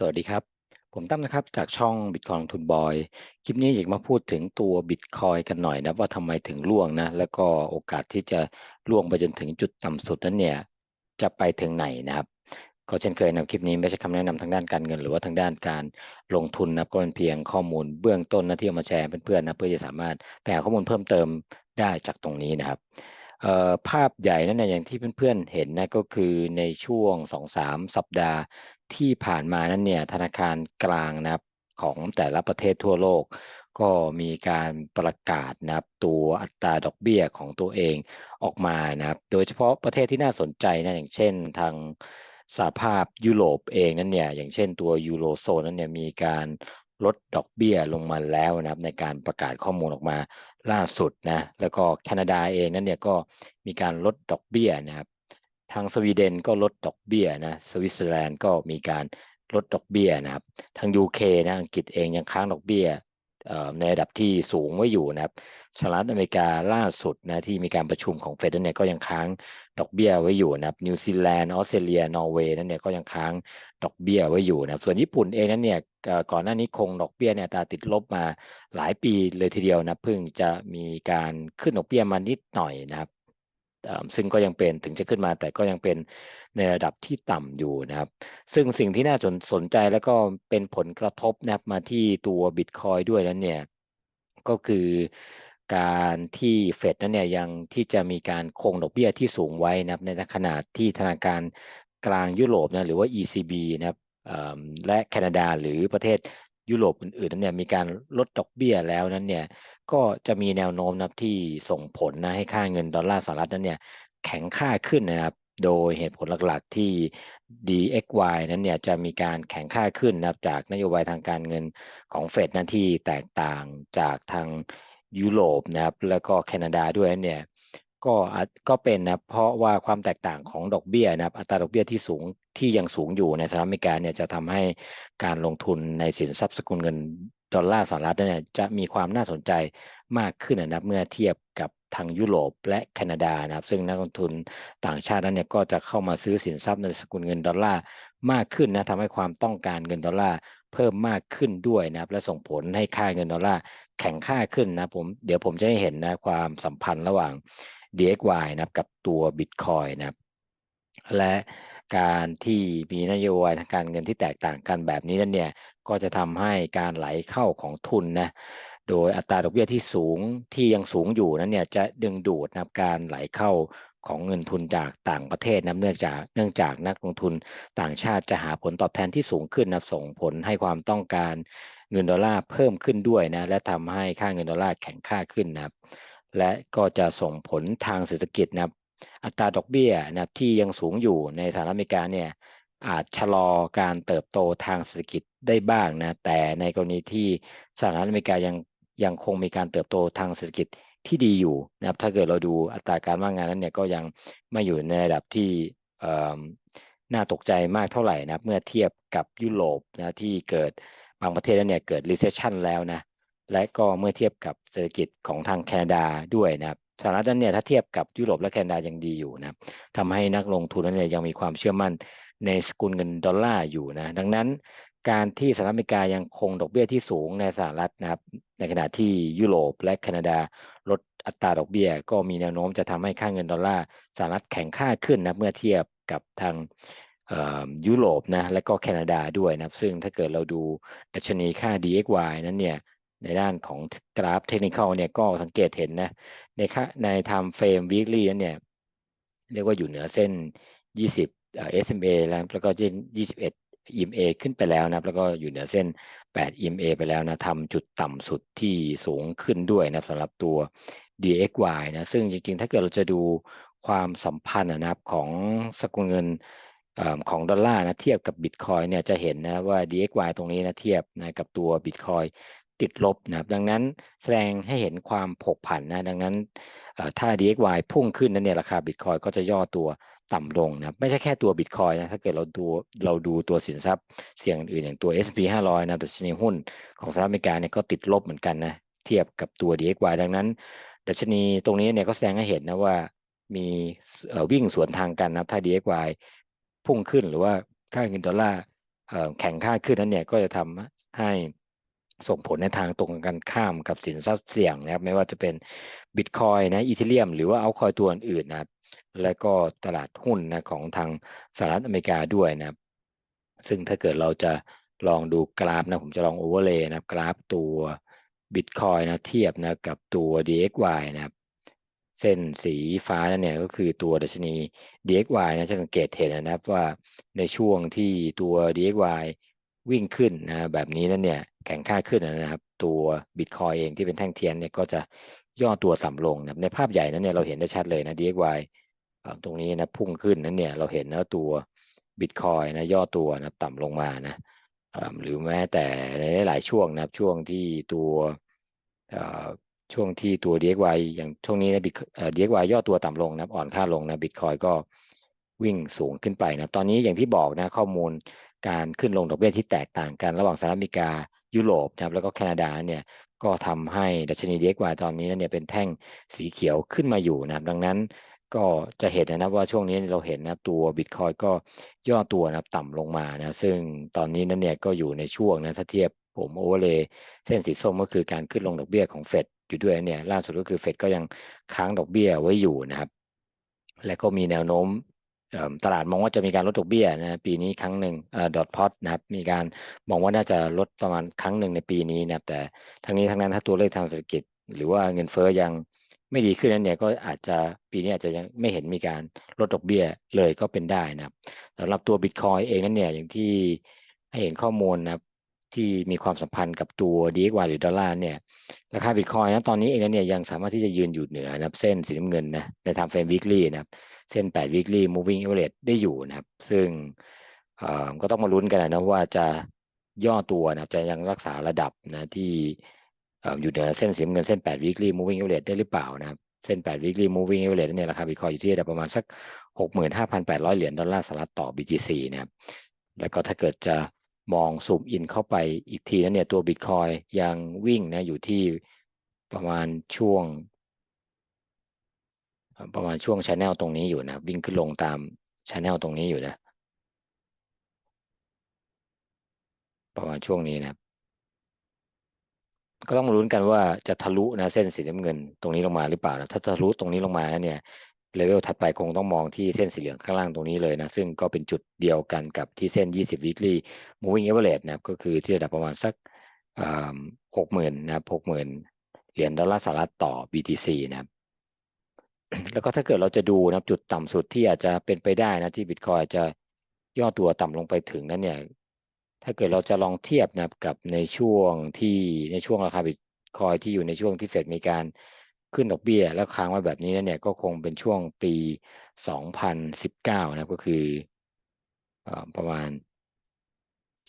สวัสดีครับ ผมตั้มนะครับจากช่องบิตคอยลงทุนบอย คลิปนี้อยากมาพูดถึงตัวบิตคอยกันหน่อยนะว่าทำไมถึงล่วงนะ แล้วก็โอกาสที่จะล่วงไปจนถึงจุดต่ำสุดนั้นเนี่ย จะไปถึงไหนนะครับก็เช่นเคยนะคลิปนี้ไม่ใช่คำแนะนำทางด้านการเงิน หรือว่าทางด้านการลงทุนนะก็เป็นเพียงข้อมูลเบื้องต้นนะที่เอามาแชร์เพื่อนๆนะเพื่อจะสามารถไปหาข้อมูลเพิ่มเติมได้จากตรงนี้นะครับภาพใหญ่นั่นนะอย่างที่เพื่อนๆเห็นนะก็คือในช่วง 2-3 สัปดาห์ ที่ผ่านมานั้นเนี่ยธนาคารกลางนะครับของแต่ละประเทศทั่วโลก ก็มีการประกาศนะครับตัวอัตราดอกเบี้ยของตัวเองออกมานะครับ โดยเฉพาะประเทศที่น่าสนใจนะอย่างเช่นทางสหภาพยุโรปเองนั้นเนี่ยอย่างเช่นตัวยูโรโซนนั้นเนี่ยมีการลดดอกเบี้ยลงมาแล้วนะครับ ในการประกาศข้อมูลออกมาล่าสุดนะแล้วก็แคนาดาเองนั้นเนี่ยก็มีการลดดอกเบี้ยนะครับางสวีเดนก็ลดดอกเบี้ยนะสวิตเซอร์แลนด์ก็มีการลดดอกเบี้ยนะครับ ทาง UK นะอังกฤษเองยังค้างดอกเบี้ยในระดับที่สูงไว้อยู่นะครับสหรัฐอเมริกาล่าสุดนะที่มีการประชุมของเฟดเนี่ยก็ยังค้างดอกเบี้ยไว้อยู่นะครับนิวซีแลนด์ออสเตรเลียนอร์เวย์นั่นเนี่ยก็ยังค้างดอกเบี้ยไว้อยู่นะครับส่วนญี่ปุ่นเองนั้นเนี่ยก่อนหน้านี้คงดอกเบี้ยเนี่ยตาติดลบมาหลายปีเลยทีเดียวนะเพิ่งจะมีการขึ้นดอกเบี้ยมานิดหน่อยนะครับ ซึ่งก็ยังเป็นถึงจะขึ้นมาแต่ก็ยังเป็นในระดับที่ต่ำอยู่นะครับ ซึ่งสิ่งที่น่าสนสนใจแล้วก็เป็นผลกระทบนะครับมาที่ตัวบิตคอยด้วยนั้นเนี่ยก็คือการที่เฟดนั้นเนี่ยยังที่จะมีการคงดอกเบี้ยที่สูงไว้นะครับในขณะที่ธนาคารกลางยุโรปนะหรือว่า ECB นะครับและแคนาดาหรือประเทศ ยุโรปอื่นๆนั้นเนี่ยมีการลดดอกเบี้ยแล้วนั้นเนี่ยก็จะมีแนวโน้มนะที่ส่งผลนะให้ค่าเงินดอลลาร์สหรัฐนั้นเนี่ยแข็งค่าขึ้นนะครับโดยเหตุผลหลักๆที่ DXY นั้นเนี่ยจะมีการแข็งค่าขึ้นนะครับจากนโยบายทางการเงินของเฟดนั้นที่แตกต่างจากทางยุโรปนะครับแล้วก็แคนาดาด้วยเนี่ย ก็ก็เป็นนะเพราะว่าความแตกต่างของดอกเบี้ยนะครับอัตราดอกเบี้ยที่สูงที่ยังสูงอยู่ในสหรัฐอเมริกาเนี่ยจะทำให้การลงทุนในสินทรัพย์สกุลเงินดอลลาร์สหรัฐเนี่ยจะมีความน่าสนใจมากขึ้นนะครับเมื่อเทียบกับทางยุโรปและแคนาดานะครับ ซึ่งนักลงทุนต่างชาตินั้นเนี่ยก็จะเข้ามาซื้อสินทรัพย์ในสกุลเงินดอลลาร์มากขึ้นนะทำให้ความต้องการเงินดอลลาร์เพิ่มมากขึ้นด้วยนะครับ และส่งผลให้ค่าเงินดอลลาร์แข็งค่าขึ้นนะผมเดี๋ยวผมจะให้เห็นนะความสัมพันธ์ระหว่าง DXY นะครับกับตัว Bitcoin นะครับและการที่มีนโยบายทางการเงินที่แตกต่างกันแบบนี้นั่นเนี่ยก็จะทำให้การไหลเข้าของทุนนะโดยอัตราดอกเบี้ยที่สูงที่ยังสูงอยู่นั้นเนี่ยจะดึงดูดนะการไหลเข้าของเงินทุนจากต่างประเทศนะเนื่องจากเนื่องจากนักลงทุนต่างชาติจะหาผลตอบแทนที่สูงขึ้นนะส่งผลให้ความต้องการเงินดอลลาร์เพิ่มขึ้นด้วยนะและทำให้ค่าเงินดอลลาร์แข็งค่าขึ้นนะครับ และก็จะส่งผลทางเศรษฐกิจนะครับ อัตราดอกเบี้ยนะครับที่ยังสูงอยู่ในสหรัฐอเมริกาเนี่ยอาจชะลอการเติบโตทางเศรษฐกิจได้บ้างนะแต่ในกรณีที่สหรัฐอเมริกายังยังคงมีการเติบโตทางเศรษฐกิจที่ดีอยู่นะครับถ้าเกิดเราดูอัตราการว่างงานนั้นเนี่ยก็ยังไม่อยู่ในระดับที่น่าตกใจมากเท่าไหร่นะเมื่อเทียบกับยุโรปนะที่เกิดบางประเทศนั้นเนี่ยเกิด recession แล้วนะ และก็เมื่อเทียบกับเศรษฐกิจของทางแคนาดาด้วยนะครับสหรัฐนั้นเนี่ยถ้าเทียบกับยุโรปและแคนาดายังดีอยู่นะทำให้นักลงทุนนั้นเนี่ยยังมีความเชื่อมั่นในสกุลเงินดอลลาร์อยู่นะดังนั้นการที่สหรัฐอเมริกายังคงดอกเบี้ยที่สูงในสหรัฐนะครับ ในขณะที่ยุโรปและแคนาดาลดอัตราดอกเบี้ย ก็มีแนวโน้มจะทำให้ค่าเงินดอลลาร์สหรัฐแข็งค่าขึ้นนะเมื่อเทียบกับทางยุโรปนะและก็แคนาดาด้วยนะซึ่งถ้าเกิดเราดูดัชนีค่า DXY นั้นเนี่ย ในด้านของกราฟเทคนิคเนี่ยก็สังเกตเห็นนะ ในค่าในไทม์เฟรม weekly นั้นเนี่ยเรียกว่าอยู่เหนือเส้น 20 SMA แล้วแล้วก็21 EMA ขึ้นไปแล้วนะแล้วก็อยู่เหนือเส้น 8 EMA ไปแล้วนะทำจุดต่ำสุดที่สูงขึ้นด้วยนะสำหรับตัว DXY นะซึ่งจริงๆ ถ้าเกิดเราจะดูความสัมพันธ์นะครับของสกุลเงินของดอลลาร์นะเทียบกับบิตคอยเนี่ยจะเห็นนะว่า DXY ตรงนี้นะเทียบนะกับตัวบิตคอย ติดลบนะครับ ดังนั้นแสดงให้เห็นความผกผันนะดังนั้นถ้า DXY พุ่งขึ้นนั้นเนี่ยราคาบิตคอยก็จะย่อตัวต่ำลงนะครับไม่ใช่แค่ตัวบิตคอยนะถ้าเกิดเราดูเราดูตัวสินทรัพย์เสี่ยงอื่นอย่างตัว S&P 500นะดัชนีหุ้นของสหรัฐอเมริกาเนี่ยก็ติดลบเหมือนกันนะเทียบกับตัว DXY ดังนั้น ดัชนีตรงนี้เนี่ยก็แสดงให้เห็นนะว่ามีวิ่งสวนทางกันนะถ้า DXY พุ่งขึ้นหรือว่าค่าเงินดอลลาร์แข็งค่าขึ้นนั้นเนี่ยก็จะทำให้ ส่งผลในทางตรงกันข้ามกับสินทรัพย์เสี่ยงนะครับไม่ว่าจะเป็นบิตคอยนะอีเทเรียมหรือว่าเอาคอยตัวอื่นนะครับและก็ตลาดหุ้นนะของทางสหรัฐอเมริกาด้วยนะครับซึ่งถ้าเกิดเราจะลองดูกราฟนะผมจะลองโอเวอร์เลย์นะครับกราฟตัวบิตคอยนะเทียบนะกับตัว DXY นะครับเส้นสีฟ้านั่นเนี่ยก็คือตัวดัชนี DXY นะจะสังเกตเห็นนะครับว่าในช่วงที่ตัว DXY วิ่งขึ้นนะแบบนี้นั่นเนี่ย แข็งค่าขึ้นนะครับ ตัวบิตคอยเองที่เป็นแท่งเทียนเนี่ยก็จะย่อตัวต่ำลงนะในภาพใหญ่นั้นเนี่ยเราเห็นได้ชัดเลยนะ DXY ตรงนี้นะพุ่งขึ้นนั้นเนี่ยเราเห็นนะตัวบิตคอยนะย่อตัวนะต่ำลงมานะหรือแม้แต่ในหลายช่วงนะครับช่วงที่ตัวช่วงที่ตัว DXY อย่างช่วงนี้นะบิต DXY ย่อตัวต่ำลงนะอ่อนค่าลงนะบิตคอยก็วิ่งสูงขึ้นไปนะตอนนี้อย่างที่บอกนะข้อมูลการขึ้นลงดอกเบี้ยที่แตกต่างกันระหว่างสหรัฐอเมริกา ยุโรปนะครับแล้วก็แคนาดาเนี่ยก็ทำให้ดัชนี DXY ตอนนี้เนี่ยเป็นแท่งสีเขียวขึ้นมาอยู่นะครับ ดังนั้นก็จะเห็นนะว่าช่วงนี้เราเห็นนะครับตัวบิตคอยก็ย่อตัวนะครับต่ำลงมานะซึ่งตอนนี้นั้นเนี่ยก็อยู่ในช่วงนะถ้าเทียบผมโอเวอร์เลยเส้นสีส้มก็คือการขึ้นลงดอกเบี้ยของเฟดอยู่ด้วยเนี่ยล่าสุดก็คือเฟดก็ยังค้างดอกเบี้ยไว้อยู่นะครับ และก็มีแนวโน้ม ตลาดมองว่าจะมีการลดดอกเบี้ยนะปีนี้ครั้งหนึ่งดอทพอตนะครับมีการมองว่าน่าจะลดประมาณครั้งหนึ่งในปีนี้นะครับแต่ทั้งนี้ทั้งนั้นถ้าตัวเลขทางเศรษฐกิจ หรือว่าเงินเฟ้อยังไม่ดีขึ้นนั้นเนี่ยก็อาจจะปีนี้อาจจะยังไม่เห็นมีการลดดอกเบี้ยเลยก็เป็นได้นะครับสำหรับตัวบิตคอยเองนั้นเนี่ยอย่างที่ให้เห็นข้อมูลนะครับที่มีความสัมพันธ์กับตัว DXY หรือดอลลาร์เนี่ยราคาบิตคอยนะตอนนี้เองนั่นเนี่ยยังสามารถที่จะยืนอยู่เหนือนะเส้นสีน้ำเงินนะในทางเฟรมวิกฤตนะครับ เส้น 8 weekly moving average ได้อยู่นะครับ ซึ่งก็ต้องมาลุ้นกันนะว่าจะย่อตัวนะครับจะยังรักษาระดับนะที่อยู่เหนือเส้นสีเงินเส้น 8 weekly moving average ได้หรือเปล่านะครับ เส้น 8 weekly moving average เนี่ยราคาบิตคอยอยู่ที่ระดับประมาณสัก 65,800 เหรียญดอลลาร์สหรัฐต่อ BTC นะครับ แล้วก็ถ้าเกิดจะมองซูมอินเข้าไปอีกทีนั้นเนี่ยตัวบิตคอยยังวิ่งนะอยู่ที่ประมาณช่วง ประมาณช่วงชแนลตรงนี้อยู่นะวิ่งขึ้นลงตามชแนลตรงนี้อยู่นะ ประมาณช่วงนี้นะก็ต้องรุ้นกันว่าจะทะลุนะเส้นสีน้ำเงินตรงนี้ลงมาหรือเปล่านะถ้าทะลุตรงนี้ลงมาเนี่ยเลเวลถัดไปคงต้องมองที่เส้นสีเหลืองข้างล่างตรงนี้เลยนะ ซึ่งก็เป็นจุดเดียวกันกับที่เส้น 20 weekly moving average นะครับก็คือที่ระดับประมาณสักหกหมื่นนะครับหกหมื่นเหรียญดอลลาร์สหรัฐต่อ BTC นะครับ แล้วก็ถ้าเกิดเราจะดูนะจุดต่ำสุดที่อาจจะเป็นไปได้นะที่บิตคอยจะย่อตัวต่ำลงไปถึงนั้นเนี่ย ถ้าเกิดเราจะลองเทียบนะกับในช่วงที่ในช่วงราคาบิตคอยที่อยู่ในช่วงที่เฟดมีการขึ้นดอกเบี้ย แล้วค้างไว้แบบนี้นั่นเนี่ยก็คงเป็นช่วงปี 2019 นะก็คือประมาณ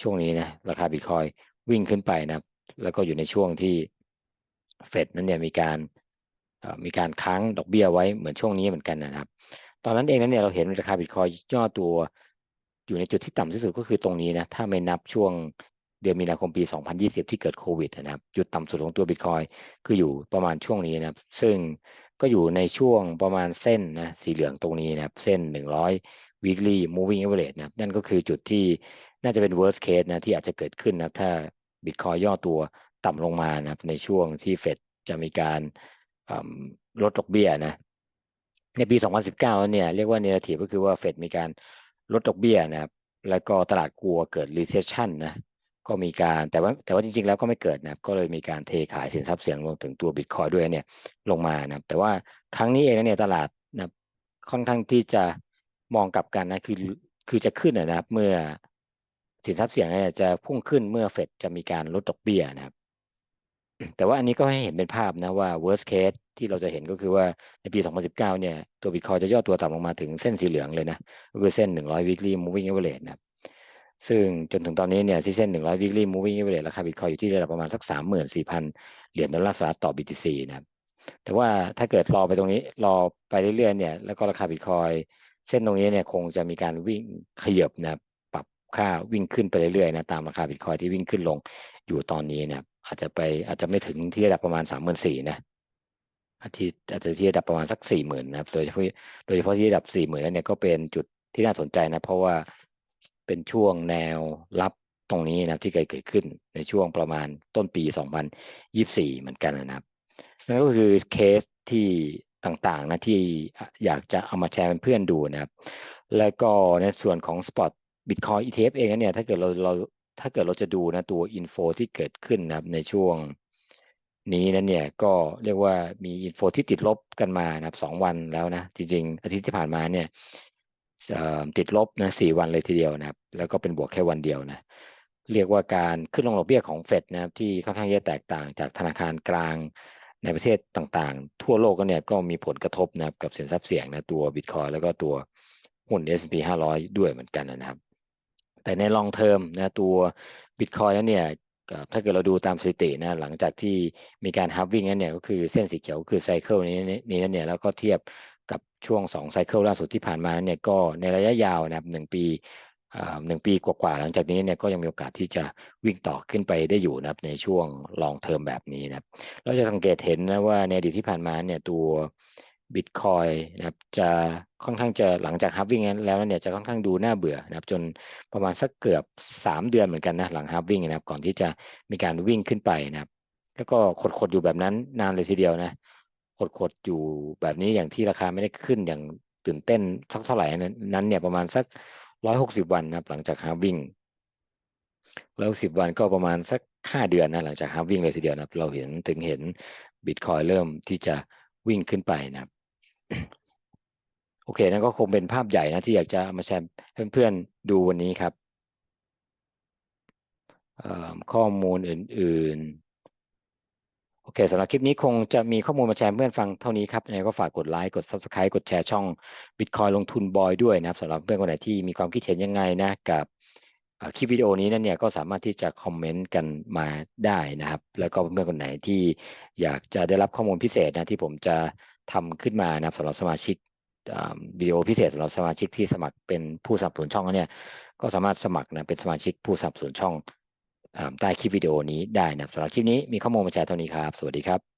ช่วงนี้นะราคาบิตคอยวิ่งขึ้นไปนะแล้วก็อยู่ในช่วงที่เฟดนั้นเนี่ยมีการ มีการค้างดอกเบี้ยไว้เหมือนช่วงนี้เหมือนกันนะครับ ตอนนั้นเองนั้นเนี่ยเราเห็นราคาบิตคอยย่อตัวอยู่ในจุดที่ต่ำที่สุดก็คือตรงนี้นะถ้าไม่นับช่วงเดือนมีนาคมปี 2020 ที่เกิดโควิดนะครับจุดต่ำสุดของตัวบิตคอยคืออยู่ประมาณช่วงนี้นะครับ ซึ่งก็อยู่ในช่วงประมาณเส้นนะสีเหลืองตรงนี้นะครับเส้น 100 weekly moving average นะครับนั่นก็คือจุดที่น่าจะเป็น worst case นะที่อาจจะเกิดขึ้นนะถ้าบิตคอยย่อตัวต่ำลงมานะครับในช่วงที่เฟดจะมีการ ลดดอกเบี้ยนะในปี 2019 เนี่ยเรียกว่าเนรทีฟก็คือว่าเฟดมีการลดดอกเบี้ยนะครับ แล้วก็ตลาดกลัวเกิด recession นะ ก็มีการแต่ว่าแต่ว่าจริงๆ แล้วก็ไม่เกิดนะก็เลยมีการเทขายสินทรัพย์เสี่ยงรวมถึงตัวบิตคอยด้วยเนี่ยลงมานะแต่ว่าครั้งนี้เองเนี่ยตลาดนะค่อนข้างที่จะมองกลับกันนะคือคือจะขึ้นนะครับ เมื่อสินทรัพย์เสี่ยงเนี่ยจะพุ่งขึ้นเมื่อเฟดจะมีการลดดอกเบี้ยนะครับ แต่ว่าอันนี้ก็ให้เห็นเป็นภาพนะว่า worst case ที่เราจะเห็นก็คือว่าในปี 2019 เนี่ยตัวบิตคอยจะย่อตัวต่ำลงมาถึงเส้นสีเหลืองเลยนะก็คือเส้น 100 weekly moving average นะซึ่งจนถึงตอนนี้เนี่ยที่เส้น 100 weekly moving average ราคาบิตคอยอยู่ที่ระดับประมาณสัก 34,000 เหรียญดอลลาร์สหรัฐต่อ BTC นะแต่ว่าถ้าเกิดรอไปตรงนี้รอไปเรื่อยๆเนี่ยแล้วก็ราคาบิตคอยเส้นตรงนี้เนี่ยคงจะมีการวิ่งขยับนะปรับ ค่าวิ่งขึ้นไปเรื่อยๆนะตามราคาบิตคอยที่วิ่งขึ้นลงอยู่ตอนนี้นะอาจจะไปอาจจะไม่ถึงที่ระดับประมาณสามหมื่นสี่นะอาทิตย์อาจจะที่ระดับประมาณสักสี่หมื่นนะครับโดยเฉพาะโดยเฉพาะที่ระดับสี่หมื่นแล้วเนี่ยก็เป็นจุดที่น่าสนใจนะ เพราะว่าเป็นช่วงแนวรับตรงนี้นะครับที่เคยเกิดขึ้นในช่วงประมาณต้นปี 2024 เหมือนกันนะครับนั่นก็คือเคสที่ต่างๆนะที่อยากจะเอามาแชร์เป็นเพื่อนดูนะครับ แล้วก็ในส่วนของ Spot Bitcoin ETF เองนะเนี่ยถ้าเกิดเราเราถ้าเกิดเราจะดูนะตัวอินโฟที่เกิดขึ้นนะครับในช่วงนี้นั้นเนี่ยก็เรียกว่ามีอินโฟที่ติดลบกันมานะครับสองวันแล้วนะจริงๆ อาทิตย์ที่ผ่านมาเนี่ยติดลบนะสี่วันเลยทีเดียวนะครับ แล้วก็เป็นบวกแค่วันเดียวนะเรียกว่าการขึ้นลงดอกเบี้ยของเฟดนะครับที่ค่อนข้างจะแตกต่างจากธนาคารกลางในประเทศต่างๆ ทั่วโลกก็เนี่ยก็มีผลกระทบนะครับกับสินทรัพย์เสี่ยงนะตัวบิตคอยแล้วก็ตัวหุ้น S&P 500 ด้วยเหมือนกันนะครับ แต่ในลองเทอมนะตัวบิตคอยนั้นเนี่ยถ้าเกิดเราดูตามสถิตินะหลังจากที่มีการฮับวิ่งนั้นเนี่ยก็คือเส้นสีเขียวคือไซเคิลนี้นี้นั่นเนี่ยแล้วก็เทียบกับช่วง2ไซเคิลล่าสุดที่ผ่านมาเนี่ยก็ในระยะยาวนะครับหนึ่งปีหนึ่งปีกว่าๆหลังจากนี้เนี่ยก็ยังมีโอกาสที่จะวิ่งต่อขึ้นไปได้อยู่นะครับในช่วงลองเทอมแบบนี้นะครับเราจะสังเกตเห็นนะว่าในอดีตที่ผ่านมาเนี่ยตัว บิตคอยนะครับจะค่อนข้างจะหลังจากฮับวิ่งแล้วเนี่ยจะค่อนข้างดูน่าเบื่อนะครับจนประมาณสักเกือบ 3 เดือนเหมือนกันนะหลังฮับวิ่งนะครับก่อนที่จะมีการวิ่งขึ้นไปนะครับแล้วก็ขดๆอยู่แบบนั้นนานเลยทีเดียวนะขดๆอยู่แบบนี้อย่างที่ราคาไม่ได้ขึ้นอย่างตื่นเต้นสักเท่าไหร่นั้นเนี่ยประมาณสักร้อยหกสิบวันนะครับหลังจากฮาวิ่งแล้วสิบวันก็ประมาณสักห้าเดือนนะหลังจากฮาวิ่งเลยทีเดียวนะเราเห็นถึงเห็นบิตคอยเริ่มที่จะวิ่งขึ้นไปนะครับ โอเคนั่นก็คงเป็นภาพใหญ่นะที่อยากจะมาแชร์เพื่อนๆดูวันนี้ครับข้อมูลอื่นๆ โอเคสำหรับคลิปนี้คงจะมีข้อมูลมาแชร์เพื่อนฟังเท่านี้ครับยังไงก็ฝากกดไลค์กด Subscribe กดแชร์ช่อง Bitcoin ลงทุนบอยด้วยนะครับสำหรับเพื่อนคนไหนที่มีความคิดเห็นยังไงนะกับคลิปวิดีโอนี้นั่นเนี่ยก็สามารถที่จะคอมเมนต์กันมาได้นะครับ แล้วก็เพื่อนคนไหนที่อยากจะได้รับข้อมูลพิเศษนะที่ผมจะ ทำขึ้นมานะสำหรับสมาชิกวิดีโอพิเศษสำหรับสมาชิกที่สมัครเป็นผู้สนับสนุนช่องเนี่ยก็สามารถสมัครนะเป็นสมาชิกผู้สนับสนุนช่องใต้คลิปวิดีโอนี้ได้นะสำหรับคลิปนี้มีข้อมูลมาแชร์เท่านี้ครับ สวัสดีครับ